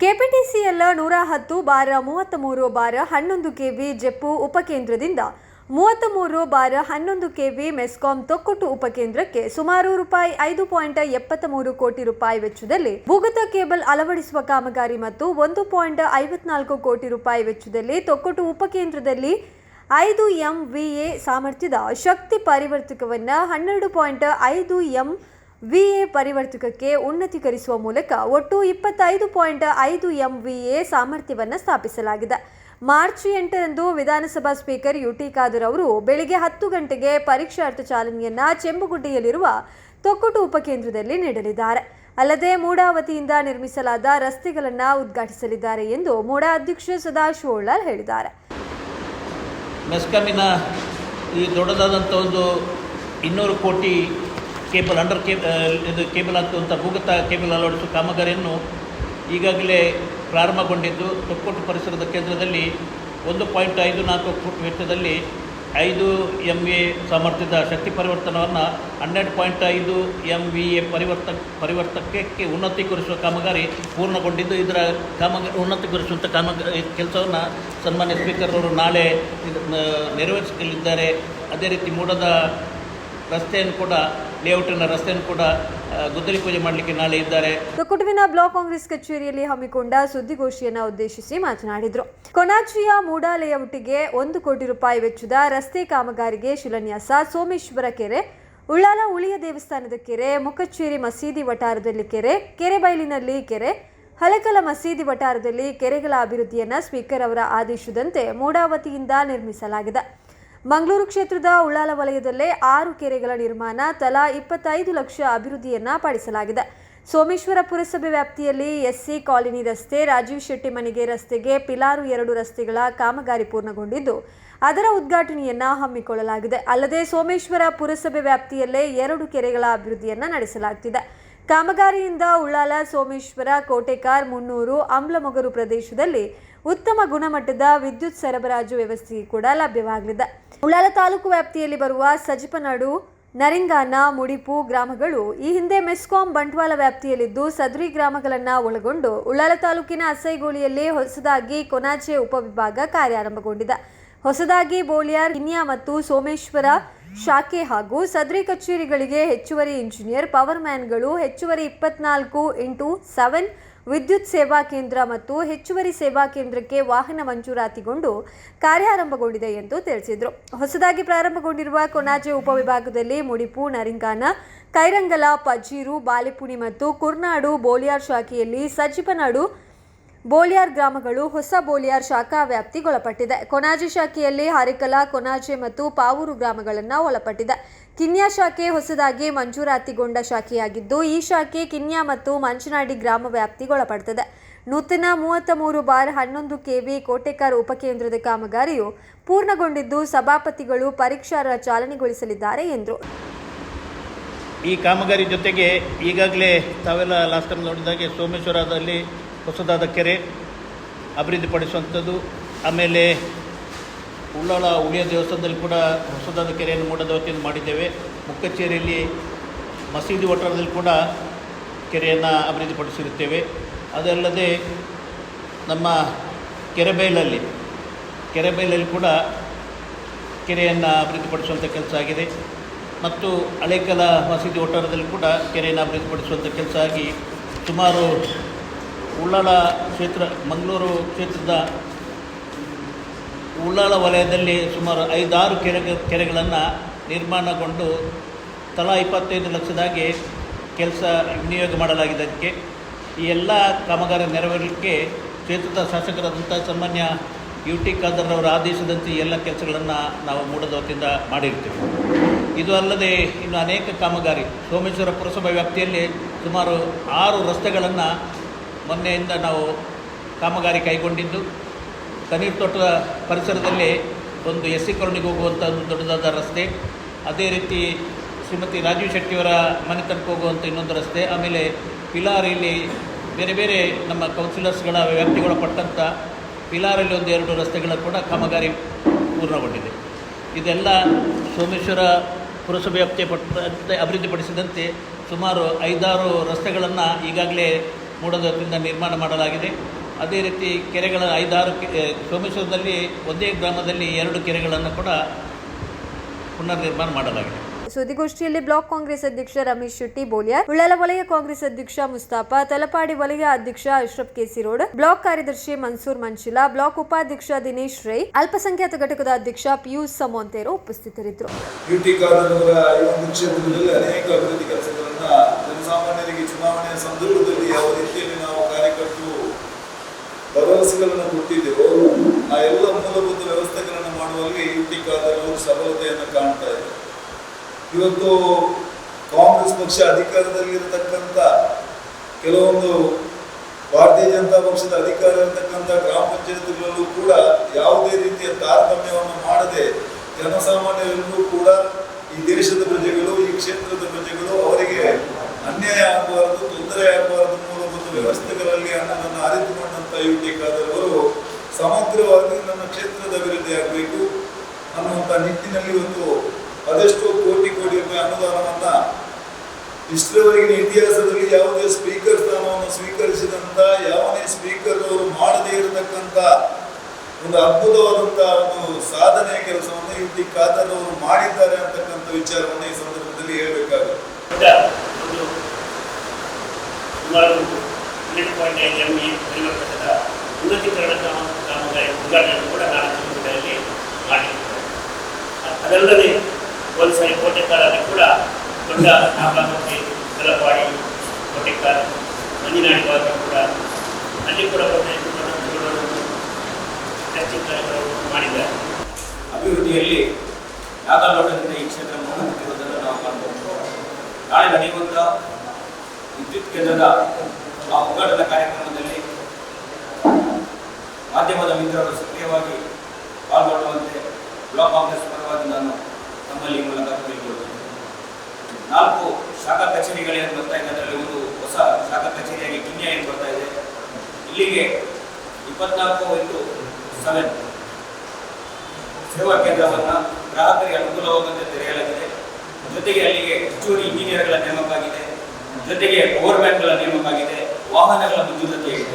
KPTCL ನೂರ ಹತ್ತು ಬಾರ ಮೂವತ್ತ್ ಮೂರು ಬಾರ ಹನ್ನೊಂದು ಕೆವಿ ಜೆಪ್ಪು ಉಪಕೇಂದ್ರದಿಂದ ಮೂವತ್ತ್ ಮೂರು ಬಾರ ಹನ್ನೊಂದು ಕೆವಿ ಮೆಸ್ಕಾಂ ತೊಕ್ಕೊಟ್ಟು ಉಪಕೇಂದ್ರಕ್ಕೆ ಸುಮಾರು ರೂಪಾಯಿ ಐದು ಪಾಯಿಂಟ್ ಎಪ್ಪತ್ತ ಮೂರು ಕೋಟಿ ರೂಪಾಯಿ ವೆಚ್ಚದಲ್ಲಿ ಭೂಗತ ಕೇಬಲ್ ಅಳವಡಿಸುವ ಕಾಮಗಾರಿ ಮತ್ತು ಒಂದು ಪಾಯಿಂಟ್ ಐವತ್ನಾಲ್ಕು ಕೋಟಿ ರೂಪಾಯಿ ವೆಚ್ಚದಲ್ಲಿ ತೊಕ್ಕೊಟ್ಟು ಉಪಕೇಂದ್ರದಲ್ಲಿ ಐದು ಎಂ ವಿ ಎ ಸಾಮರ್ಥ್ಯದ ಶಕ್ತಿ ಪರಿವರ್ತಕವನ್ನು ಹನ್ನೆರಡು ಪಾಯಿಂಟ್ ಐದು ಎಂ ವಿಎ ಪರಿವರ್ತಕಕ್ಕೆ ಉನ್ನತೀಕರಿಸುವ ಮೂಲಕ ಒಟ್ಟು ಇಪ್ಪತ್ತೈದು ಪಾಯಿಂಟ್ ಐದು ಎಂ ವಿ ಎ ಸಾಮರ್ಥ್ಯವನ್ನು ಸ್ಥಾಪಿಸಲಾಗಿದೆ. ಮಾರ್ಚ್ ಎಂಟರಂದು ವಿಧಾನಸಭಾ ಸ್ಪೀಕರ್ ಯುಟಿ ಖಾದರ್ ಅವರು ಬೆಳಿಗ್ಗೆ ಹತ್ತು ಗಂಟೆಗೆ ಪರೀಕ್ಷಾರ್ಥ ಚಾಲನೆಯನ್ನ ಚೆಂಬುಗುಡ್ಡಿಯಲ್ಲಿರುವ ತೊಕ್ಕುಟು ಉಪಕೇಂದ್ರದಲ್ಲಿ ನೀಡಲಿದ್ದಾರೆ. ಅಲ್ಲದೆ ಮೂಡಾವತಿಯಿಂದ ನಿರ್ಮಿಸಲಾದ ರಸ್ತೆಗಳನ್ನು ಉದ್ಘಾಟಿಸಲಿದ್ದಾರೆ ಎಂದು ಮೂಡಾ ಅಧ್ಯಕ್ಷ ಸದಾಶಿವ ಹೇಳಿದ್ದಾರೆ. ಮೆಸ್ಕಾಮಿನ ಈ ದೊಡ್ಡದಾದಂಥ ಒಂದು ಇನ್ನೂರು ಕೋಟಿ ಕೇಬಲ್ ಅಂಡರ್ ಕೇ ಆ, ಇದು ಕೇಬಲ್ ಹಾಕುವಂಥ ಭೂಗತ ಕೇಬಲ್ ಅಳವಡಿಸುವ ಕಾಮಗಾರಿಯನ್ನು ಈಗಾಗಲೇ ಪ್ರಾರಂಭಗೊಂಡಿದ್ದು. ತೊಕ್ಕೊಟ್ಟು ಪರಿಸರದ ಕೇಂದ್ರದಲ್ಲಿ ಒಂದು ಪಾಯಿಂಟ್ ಐದು ನಾಲ್ಕು ಫುಟ್ ವೆಚ್ಚದಲ್ಲಿ ಐದು ಎಂ ಎ ಸಾಮರ್ಥ್ಯದ ಶಕ್ತಿ ಪರಿವರ್ತನವನ್ನು ಹನ್ನೆರಡು ಪಾಯಿಂಟ್ ಐದು ಎಂ ವಿ ಎ ಪರಿವರ್ತ ಪರಿವರ್ತಕಕ್ಕೆ ಉನ್ನತೀಕರಿಸುವ ಕಾಮಗಾರಿ ಪೂರ್ಣಗೊಂಡಿದ್ದು. ಇದರ ಕಾಮಗಾರಿ ಉನ್ನತೀಕರಿಸುವಂಥ ಕಾಮಗಾರಿ ಕೆಲಸವನ್ನು ಸನ್ಮಾನ್ಯ ಸ್ಪೀಕರ್ ಅವರು ನಾಳೆ ನೆರವೇರಿಸಲಿದ್ದಾರೆ. ಅದೇ ರೀತಿ ಮೂಡದ ರಸ್ತೆಯನ್ನು ಕೂಡ ಲೇಔಟಿನ ರಸ್ತೆಯನ್ನು ಕೂಡ ಗುದ್ದಲಿ ಪೂಜೆ ಮಾಡಲಿಕ್ಕೆ ನಾಳೆ ಇದ್ದಾರೆ. ತೊಕ್ಕೊಟುವಿನ ಬ್ಲಾಕ್ ಕಾಂಗ್ರೆಸ್ ಕಚೇರಿಯಲ್ಲಿ ಹಮ್ಮಿಕೊಂಡ ಸುದ್ದಿಗೋಷ್ಠಿಯನ್ನು ಉದ್ದೇಶಿಸಿ ಮಾತನಾಡಿದರು. ಕೊನಾಚಿಯ ಮೂಡಾ ಲೇಔಟ್ಗೆ ಒಂದು ಕೋಟಿ ರೂಪಾಯಿ ವೆಚ್ಚದ ರಸ್ತೆ ಕಾಮಗಾರಿಗೆ ಶಿಲಾನ್ಯಾಸ ಸೋಮೇಶ್ವರ ಕೆರೆ, ಉಳ್ಳಾಲ ಉಳಿಯ ದೇವಸ್ಥಾನದ ಕೆರೆ ಮುಖಚೇರಿ ಮಸೀದಿ ವಟಾರದಲ್ಲಿ ಕೆರೆ ಕೆರೆಬೈಲಿನಲ್ಲಿ ಕೆರೆ, ಹಲಕಲ ಮಸೀದಿ ವಟಾರದಲ್ಲಿ ಕೆರೆಗಳ ಅಭಿವೃದ್ಧಿಯನ್ನು ಸ್ಪೀಕರ್ ಅವರ ಆದೇಶದಂತೆ ಮೂಡಾವತಿಯಿಂದ ನಿರ್ಮಿಸಲಾಗಿದೆ. ಮಂಗಳೂರು ಕ್ಷೇತ್ರದ ಉಳ್ಳಾಲ ವಲಯದಲ್ಲೇ ಆರು ಕೆರೆಗಳ ನಿರ್ಮಾಣ, ತಲಾ ಇಪ್ಪತ್ತೈದು ಲಕ್ಷ ಅಭಿವೃದ್ಧಿಯನ್ನ ಪಡಿಸಲಾಗಿದೆ ಸೋಮೇಶ್ವರ ಪುರಸಭೆ ವ್ಯಾಪ್ತಿಯಲ್ಲಿ ಎಸ್ಸಿ ಕಾಲೋನಿ ರಸ್ತೆ, ರಾಜೀವ್ ಶೆಟ್ಟಿ ಮನೆಗೆ ರಸ್ತೆಗೆ ಪಿಲಾರು ಎರಡು ರಸ್ತೆಗಳ ಕಾಮಗಾರಿ ಪೂರ್ಣಗೊಂಡಿದ್ದು, ಅದರ ಉದ್ಘಾಟನೆಯನ್ನ ಹಮ್ಮಿಕೊಳ್ಳಲಾಗಿದೆ. ಅಲ್ಲದೆ ಸೋಮೇಶ್ವರ ಪುರಸಭೆ ವ್ಯಾಪ್ತಿಯಲ್ಲೇ ಎರಡು ಕೆರೆಗಳ ಅಭಿವೃದ್ಧಿಯನ್ನ ನಡೆಸಲಾಗುತ್ತಿದೆ ಕಾಮಗಾರಿಯಿಂದ ಉಳ್ಳಾಲ, ಸೋಮೇಶ್ವರ, ಕೋಟೆಕಾರ್, ಮುನ್ನೂರು, ಅಂಬ್ಲಮೊಗರು ಪ್ರದೇಶದಲ್ಲಿ ಉತ್ತಮ ಗುಣಮಟ್ಟದ ವಿದ್ಯುತ್ ಸರಬರಾಜು ವ್ಯವಸ್ಥೆ ಕೂಡ ಲಭ್ಯವಾಗಲಿದೆ. ಉಳ್ಳಾಲ ತಾಲೂಕು ವ್ಯಾಪ್ತಿಯಲ್ಲಿ ಬರುವ ಸಜಿಪನಾಡು, ನರಿಂಗಾನ, ಮುಡಿಪು ಗ್ರಾಮಗಳು ಈ ಹಿಂದೆ ಮೆಸ್ಕಾಂ ಬಂಟ್ವಾಳ ವ್ಯಾಪ್ತಿಯಲ್ಲಿದ್ದು ಸದ್ರಿ ಗ್ರಾಮಗಳನ್ನು ಒಳಗೊಂಡು ಉಳ್ಳಾಲ ತಾಲೂಕಿನ ಅಸೈಗೋಳಿಯಲ್ಲಿ ಹೊಸದಾಗಿ ಕೊನಾಚೆ ಉಪವಿಭಾಗ ಕಾರ್ಯಾರಂಭಗೊಂಡಿದೆ. ಹೊಸದಾಗಿ ಬೋಳಿಯಾರ್, ಕಿನ್ಯಾ ಮತ್ತು ಸೋಮೇಶ್ವರ ಶಾಖೆ ಹಾಗೂ ಸದ್ರಿ ಕಚೇರಿಗಳಿಗೆ ಹೆಚ್ಚುವರಿ ಇಂಜಿನಿಯರ್, ಪವರ್ ಮ್ಯಾನ್ಗಳು ಹೆಚ್ಚುವರಿ ಇಪ್ಪತ್ನಾಲ್ಕು ಇಂಟು ಸೆವೆನ್ ವಿದ್ಯುತ್ ಸೇವಾ ಕೇಂದ್ರ ಮತ್ತು ಹೆಚ್ಚುವರಿ ಸೇವಾ ಕೇಂದ್ರಕ್ಕೆ ವಾಹನ ಮಂಜೂರಾತಿಗೊಂಡು ಕಾರ್ಯಾರಂಭಗೊಂಡಿದೆ ಎಂದು ತಿಳಿಸಿದರು. ಹೊಸದಾಗಿ ಪ್ರಾರಂಭಗೊಂಡಿರುವ ಕೊನಾಜೆ ಉಪವಿಭಾಗದಲ್ಲಿ ಮುಡಿಪು, ನರಿಂಗಾನ, ಕೈರಂಗಲ, ಪಜೀರು ಬಾಲೆಪುಣಿ ಮತ್ತು ಕುರ್ನಾಡು, ಬೋಲಿಯಾರ್ ಶಾಖೆಯಲ್ಲಿ ಸಜಿಪನಾಡು ಬೋಲಿಯಾರ್ ಗ್ರಾಮಗಳು ಹೊಸ ಬೋಲಿಯಾರ್ ಶಾಖಾ ವ್ಯಾಪ್ತಿಗೊಳಪಟ್ಟಿದೆ. ಕೊನಾಜೆ ಶಾಖೆಯಲ್ಲಿ ಹರಿಕಲ, ಕೊನಾಜೆ ಮತ್ತು ಪಾವೂರು ಗ್ರಾಮಗಳನ್ನು ಒಳಪಟ್ಟಿದೆ. ಕಿನ್ಯಾ ಶಾಖೆ ಹೊಸದಾಗಿ ಮಂಜೂರಾತಿಗೊಂಡ ಶಾಖೆಯಾಗಿದ್ದು, ಈ ಶಾಖೆ ಕಿನ್ಯಾ ಮತ್ತು ಮಂಚನಾಡಿ ಗ್ರಾಮ ವ್ಯಾಪ್ತಿಗೊಳಪಡುತ್ತದೆ ನೂತನ ಮೂವತ್ತ ಮೂರು ಬಾರ್ ಹನ್ನೊಂದು ಕೆವಿ ಕೋಟೆಕಾರ್ ಉಪಕೇಂದ್ರದ ಕಾಮಗಾರಿಯು ಪೂರ್ಣಗೊಂಡಿದ್ದು, ಸಭಾಪತಿಗಳು ಪರೀಕ್ಷಾರ ಚಾಲನೆಗೊಳಿಸಲಿದ್ದಾರೆ ಎಂದರು. ಈ ಕಾಮಗಾರಿ ಜೊತೆಗೆ ಈಗಾಗಲೇ ತಾವೆಲ್ಲ ಲಾಸ್ಟ್ ಟೈಮ್ ನೋಡಿದಾಗೆ ಸೋಮೇಶ್ವರದಲ್ಲಿ ಹೊಸದಾದ ಕೆರೆ ಅಭಿವೃದ್ಧಿಪಡಿಸುವಂಥದ್ದು. ಆಮೇಲೆ ಉಳ್ಳಾಳ ಉಳಿಯ ದೇವಸ್ಥಾನದಲ್ಲಿ ಕೂಡ ಹೊಸದಾದ ಕೆರೆಯನ್ನು ಮೂಡದ ವತಿಯಿಂದ ಮಾಡಿದ್ದೇವೆ. ಮುಕ್ಕಚೇರಿಯಲ್ಲಿ ಮಸೀದಿ ಒಟ್ಟಾರದಲ್ಲಿ ಕೂಡ ಕೆರೆಯನ್ನು ಅಭಿವೃದ್ಧಿಪಡಿಸಿರುತ್ತೇವೆ. ಅದಲ್ಲದೆ ನಮ್ಮ ಕೆರೆಬೈಲಲ್ಲಿ ಕೆರೆಬೈಲಲ್ಲಿ ಕೂಡ ಕೆರೆಯನ್ನು ಅಭಿವೃದ್ಧಿಪಡಿಸುವಂಥ ಕೆಲಸ ಆಗಿದೆ. ಮತ್ತು ಹಳೆಕಲ ಮಸೀದಿ ಒಟ್ಟಾರದಲ್ಲಿ ಕೂಡ ಕೆರೆಯನ್ನು ಅಭಿವೃದ್ಧಿಪಡಿಸುವಂಥ ಕೆಲಸ ಆಗಿ ಸುಮಾರು ಉಳ್ಳಾಳ ಕ್ಷೇತ್ರ, ಮಂಗಳೂರು ಕ್ಷೇತ್ರದ ಉಳ್ಳಾಳ ವಲಯದಲ್ಲಿ ಸುಮಾರು ಐದಾರು ಕೆರೆ, ಕೆರೆಗಳನ್ನು ನಿರ್ಮಾಣಗೊಂಡು ತಲಾ ಇಪ್ಪತ್ತೈದು ಲಕ್ಷದಾಗಿ ಕೆಲಸ ವಿನಿಯೋಗ ಮಾಡಲಾಗಿದೆ ಅದಕ್ಕೆ. ಈ ಎಲ್ಲ ಕಾಮಗಾರಿ ನೆರವೇರಲಿಕ್ಕೆ ಕ್ಷೇತ್ರದ ಶಾಸಕರಾದಂಥ ಸಾಮಾನ್ಯ ಯು ಟಿ ಖಾದರ್ರವರ ಆದೇಶದಂತೆ ಎಲ್ಲ ಕೆಲಸಗಳನ್ನು ನಾವು ಮೂಡದ ವತಿಯಿಂದ ಮಾಡಿರ್ತೀವಿ. ಇದು ಅಲ್ಲದೆ ಇನ್ನು ಅನೇಕ ಕಾಮಗಾರಿ. ಸೋಮೇಶ್ವರ ಪುರಸಭಾ ವ್ಯಾಪ್ತಿಯಲ್ಲಿ ಸುಮಾರು ಆರು ರಸ್ತೆಗಳನ್ನು ಮೊನ್ನೆಯಿಂದ ನಾವು ಕಾಮಗಾರಿ ಕೈಗೊಂಡಿದ್ದು. ಕನೀರ್ ತೋಟದ ಪರಿಸರದಲ್ಲಿ ಒಂದು ಎಸ್ ಸಿ ಕಾಲೋನಿಗೆ ಹೋಗುವಂಥ ಒಂದು ದೊಡ್ಡದಾದ ರಸ್ತೆ. ಅದೇ ರೀತಿ ಶ್ರೀಮತಿ ರಾಜೀವ್ ಶೆಟ್ಟಿಯವರ ಮನೆ ತನಕ ಹೋಗುವಂಥ ಇನ್ನೊಂದು ರಸ್ತೆ. ಆಮೇಲೆ ಪಿಲಾರಿಲಿ ಬೇರೆ ಬೇರೆ ನಮ್ಮ ಕೌನ್ಸಿಲರ್ಸ್ಗಳ ವ್ಯಾಪ್ತಿಗೊಳಪಟ್ಟಂಥ ಪಿಲಾರಲ್ಲಿ ಒಂದು ಎರಡು ರಸ್ತೆಗಳ ಕೂಡ ಕಾಮಗಾರಿ ಪೂರ್ಣಗೊಂಡಿದೆ. ಇದೆಲ್ಲ ಸೋಮೇಶ್ವರ ಪುರಸಭೆ ವ್ಯಾಪ್ತಿಯ ಪಟ್ಟ ಅಭಿವೃದ್ಧಿಪಡಿಸಿದಂತೆ ಸುಮಾರು ಐದಾರು ರಸ್ತೆಗಳನ್ನು ಈಗಾಗಲೇ ಮೂಡದ ವತಿಯಿಂದ ನಿರ್ಮಾಣ ಮಾಡಲಾಗಿದೆ. ಅದೇ ರೀತಿ ಕೆರೆಗಳ ಐದಾರು ಸೋಮೇಶ್ವರದಲ್ಲಿ ಒಂದೇ ಗ್ರಾಮದಲ್ಲಿ ಎರಡು ಕೆರೆಗಳನ್ನು ಕೂಡ ಪುನರ್ ನಿರ್ಮಾಣ ಮಾಡಲಾಗಿದೆ. ಸುದ್ದಿಗೋಷ್ಠಿಯಲ್ಲಿ ಬ್ಲಾಕ್ ಕಾಂಗ್ರೆಸ್ ಅಧ್ಯಕ್ಷ ರಮೇಶ್ ಶೆಟ್ಟಿ ಬೋಲಿಯಾರ್ ಉಳ್ಳಾಲ ವಲಯ ಕಾಂಗ್ರೆಸ್ ಅಧ್ಯಕ್ಷ ಮುಸ್ತಾಫಾ ತಲಪಾಡಿ ವಲಯ ಅಧ್ಯಕ್ಷ ಅಶ್ರಫ್ ಕೆಸಿರೋಡ್ ಬ್ಲಾಕ್ ಕಾರ್ಯದರ್ಶಿ ಮನ್ಸೂರ್ ಮಂಚಿಲಾ ಬ್ಲಾಕ್ ಉಪಾಧ್ಯಕ್ಷ ದಿನೇಶ್ ರೈ ಅಲ್ಪಸಂಖ್ಯಾತ ಘಟಕದ ಅಧ್ಯಕ್ಷ ಪಿಯೂಷ್ ಸಮೋಂತೇರು ಉಪಸ್ಥಿತರಿದ್ದರು. ಅನೇಕ ಅಭಿವೃದ್ಧಿ ಕೆಲಸಗಳನ್ನು ಜನಸಾಮಾನ್ಯರಿಗೆ ಚುನಾವಣೆಯ ಸಂದರ್ಭದಲ್ಲಿ ಭರವಸೆಗಳನ್ನು ಕೊಟ್ಟಿದ್ದೆವೋ. ಆ ಎಲ್ಲ ಮೂಲಭೂತ ವ್ಯವಸ್ಥೆಗಳನ್ನು ಮಾಡುವಲ್ಲಿ ಯುಟಿ ಕಾದನವರು ಸಫಲತೆಯನ್ನು ಕಾಣ್ತಾ ಇದೆ. ಇವತ್ತು ಕಾಂಗ್ರೆಸ್ ಪಕ್ಷ ಅಧಿಕಾರದಲ್ಲಿರತಕ್ಕಂಥ ಕೆಲವೊಂದು ಭಾರತೀಯ ಜನತಾ ಪಕ್ಷದ ಅಧಿಕಾರ ಇರತಕ್ಕಂಥ ಗ್ರಾಮ ಪಂಚಾಯತ್ಗಳಲ್ಲೂ ಕೂಡ ಯಾವುದೇ ರೀತಿಯ ತಾರತಮ್ಯವನ್ನು ಮಾಡದೆ ಜನಸಾಮಾನ್ಯರೆಲ್ಲರೂ ಕೂಡ ಈ ದೇಶದ ಇವತ್ತು ಅದೆಷ್ಟೋ ಕೋಟಿ ಕೋಟಿ ರೂಪಾಯಿ ಅನುದಾನವನ್ನ ಇಷ್ಟರವರೆಗಿನ ಇತಿಹಾಸದಲ್ಲಿ ಯಾವುದೇ ಸ್ಪೀಕರ್ ಸ್ಥಾನವನ್ನು ಸ್ವೀಕರಿಸಿದಂತ, ಯಾವನೇ ಸ್ಪೀಕರ್ ಅವರು ಮಾಡದೇ ಇರತಕ್ಕಂತ ಒಂದು ಅದ್ಭುತವಾದಂತಹ ಒಂದು ಸಾಧನೆಯ ಕೆಲಸವನ್ನು ಯು ಟಿ ಖಾದರ್ ಮಾಡಿದ್ದಾರೆ ಅಂತಕ್ಕಂಥ ವಿಚಾರವನ್ನು ಸಂದರ್ಭದಲ್ಲಿ ಹೇಳಬೇಕಾಗುತ್ತೆ ದೊಡ್ಡ ಒಂದು ಸುಮಾರು ಹನ್ನೆರಡು ಪಾಯಿಂಟ್ ಐದು ಎಂ ಇ ಪರಿವರ್ತಕದ ಉನ್ನತೀಕರಣ ಕಾಮ ಕಾಮಗಾರಿ ಉದ್ಘಾಟನೆ ಕೂಡ ನಾನು ಚಿತ್ರದುರ್ಗದಲ್ಲಿ ಮಾಡಿದ್ದೇನೆ ಅದಲ್ಲದೆ ಒಂದು ಸಾರಿ ಕೋಟೆಕಾರಲ್ಲಿ ಕೂಡ ದೊಡ್ಡ ನಾಮಕ್ಕೆ ತಲಪಾಡಿ ಕೋಟೆಕಾರ ಮಂಜಿನಾಡಿ ಭಾಗ ಕೂಡ ಅಲ್ಲಿ ಕೂಡ ಕಾರ್ಯಕ್ರಮವನ್ನು ಮಾಡಿದ್ದಾರೆ. ಅಭಿವೃದ್ಧಿಯಲ್ಲಿ ನಾಗಾಲೋಟದಿಂದ ಈ ಕ್ಷೇತ್ರ ಮುನ್ನಡೆದಿರುವುದನ್ನು ನಾವು ಕಾಣಬಹುದು ನಾಳೆ ನಡೆಯುವಂಥ ವಿದ್ಯುತ್ ಕೇಂದ್ರದ ಆ ಉದ್ಘಾಟನಾ ಕಾರ್ಯಕ್ರಮದಲ್ಲಿ ಮಾಧ್ಯಮದ ಮಿತ್ರರು ಸಕ್ರಿಯವಾಗಿ ಪಾಲ್ಗೊಳ್ಳುವಂತೆ ಬ್ಲಾಕ್ ಕಾಂಗ್ರೆಸ್ ನಾನು ತಮ್ಮಲ್ಲಿ ಮೂಲಕ ನಾಲ್ಕು ಶಾಖಾ ಕಚೇರಿಗಳೇನು ಬರ್ತಾ ಇದೆ, ಅದರಲ್ಲಿ ಒಂದು ಹೊಸ ಶಾಖಾ ಕಚೇರಿಯಾಗಿ ಕಿನ್ಯ ಏನು ಬರ್ತಾ ಇದೆ. ಇಲ್ಲಿಗೆ ಇಪ್ಪತ್ನಾಲ್ಕು ಇಂಟು ಸೆವೆನ್ ಸೇವಾ ಕೇಂದ್ರವನ್ನು ಗ್ರಾಹಕರಿಗೆ ಅನುಕೂಲವಾಗುವಂತೆ ತೆರೆಯಲಾಗಿದೆ. ಜೊತೆಗೆ ಅಲ್ಲಿಗೆ ಹೆಚ್ಚುವರಿ ಇಂಜಿನಿಯರ್ಗಳ ನೇಮಕ ಆಗಿದೆ ಜೊತೆಗೆ ಪವರ್ ಬ್ಯಾಂಕ್ಗಳ ನೇಮಕ ಆಗಿದೆ ವಾಹನಗಳ ಮಂಜೂರತೆ ಇದೆ.